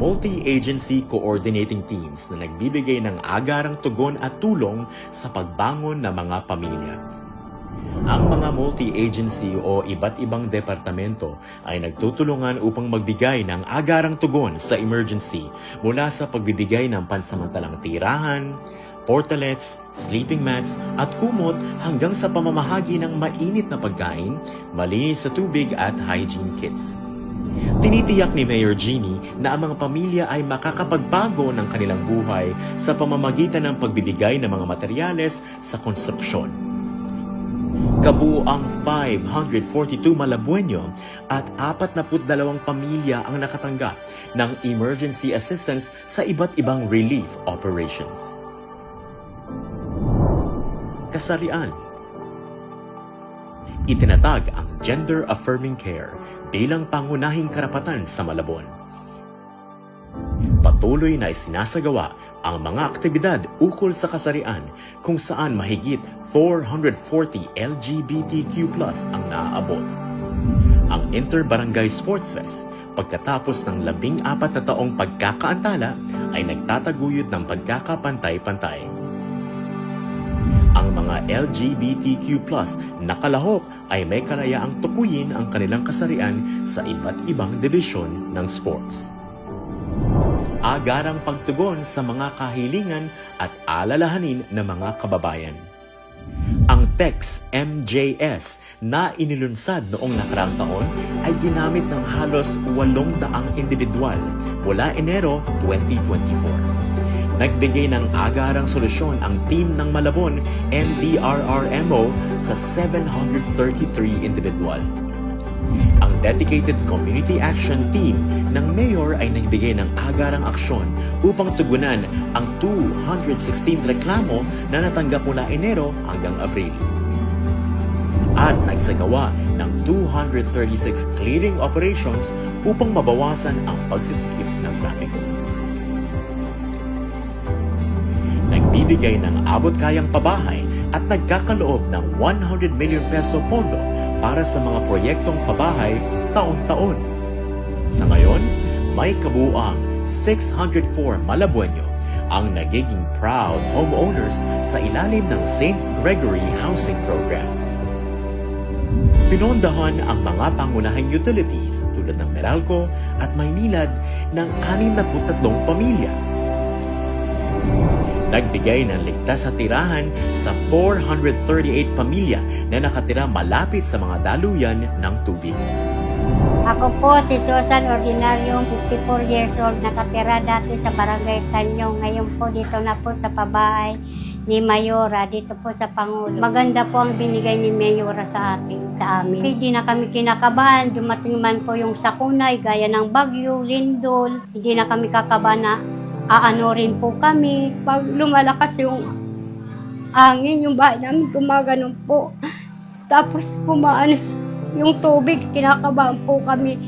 multi-agency coordinating teams na nagbibigay ng agarang tugon at tulong sa pagbangon ng mga pamilya. Ang mga multi-agency o iba't ibang departamento ay nagtutulungan upang magbigay ng agarang tugon sa emergency mula sa pagbibigay ng pansamantalang tirahan, portalets, sleeping mats at kumot hanggang sa pamamahagi ng mainit na pagkain, malinis sa tubig at hygiene kits. Tinitiyak ni Mayor Jeannie na ang mga pamilya ay makakapagbago ng kanilang buhay sa pamamagitan ng pagbibigay ng mga materyales sa konstruksyon. Kabuang 542 Malabueño at 42 pamilya ang nakatanggap ng emergency assistance sa iba't ibang relief operations. Kasarian Itinatag ang gender-affirming care bilang pangunahing karapatan sa Malabon. Patuloy na isinasagawa ang mga aktibidad ukol sa kasarian kung saan mahigit 440 LGBTQ ang naaabot. Ang Inter-Barangay Sports Fest pagkatapos ng labing apat na taong pagkakaantala ay nagtataguyod ng pagkakapantay-pantay. Ang mga LGBTQ na kalahok ay may kalayaang tukuyin ang kanilang kasarian sa iba't ibang dibisyon ng sports. Agarang pagtugon sa mga kahilingan at alalahanin ng mga kababayan. Ang text MJS na inilunsad noong nakaraang taon ay ginamit ng halos 800 individual mula Enero 2024. Nagbigay ng agarang solusyon ang team ng Malabon NDRRMO sa 733 individual. Ang dedicated community action team ng mayor ay nagbigay ng agarang aksyon upang tugunan ang 216 reklamo na natanggap mula Enero hanggang Abril. At nagsagawa ng 236 clearing operations upang mabawasan ang pagsiskip ng trapiko. Nagbibigay ng abot-kayang pabahay at nagkakaloob ng 100 million peso pondo para sa mga proyektong pabahay taon-taon. Sa ngayon, may kabuang 604 Malabueño ang nagiging proud homeowners sa ilalim ng St. Gregory Housing Program. Pinondahan ang mga pangunahing utilities tulad ng Meralco at Maynilad ng 63 pamilya Nagbigay ng ligtas sa tirahan sa 438 pamilya na nakatira malapit sa mga daluyan ng tubig. Ako po si Susan Ordinario, 54 years old, nakatira dati sa Barangay Tanyo. Ngayon po dito na po sa pabahay ni Mayora, dito po sa Pangulo. Maganda po ang binigay ni Mayora sa atin, sa amin. Hindi na kami kinakabahan, dumating man po yung sakunay, gaya ng bagyo, lindol. Hindi na kami kakabahan na aano rin po kami. Pag lumalakas yung angin, yung bahay namin gumaganon po. Tapos pumaano yung tubig, kinakabahan po kami.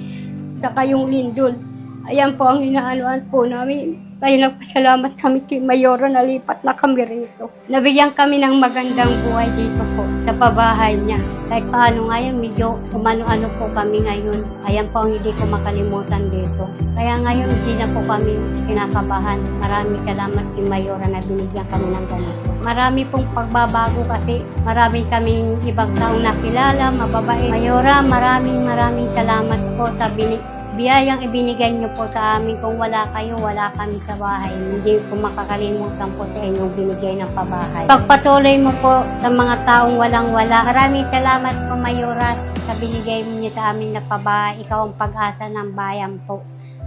Saka yung lindol. Ayan po ang inaanoan po namin. Kaya nagpasalamat kami kay Mayora na lipat na kami rito. Nabigyan kami ng magandang buhay dito po sa pabahay niya. Kahit paano ngayon, medyo umano-ano po kami ngayon. Ayan po ang hindi ko makalimutan dito. Kaya ngayon, hindi na po kami kinakabahan. Maraming salamat kay Mayora na binigyan kami ng ganito. Marami pong pagbabago kasi marami kaming ibang taong nakilala, mababait. Mayora, maraming maraming salamat po sa binig biyayang ibinigay niyo po sa amin. Kung wala kayo, wala kami sa bahay. Hindi ko makakalimutan po sa inyong binigay ng pabahay. Pagpatuloy mo po sa mga taong walang-wala. Maraming salamat po, Mayora, sa binigay niyo sa amin na pabahay. Ikaw ang pag-asa ng bayan po.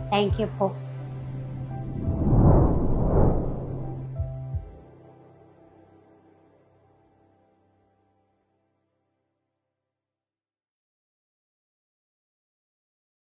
Thank you po.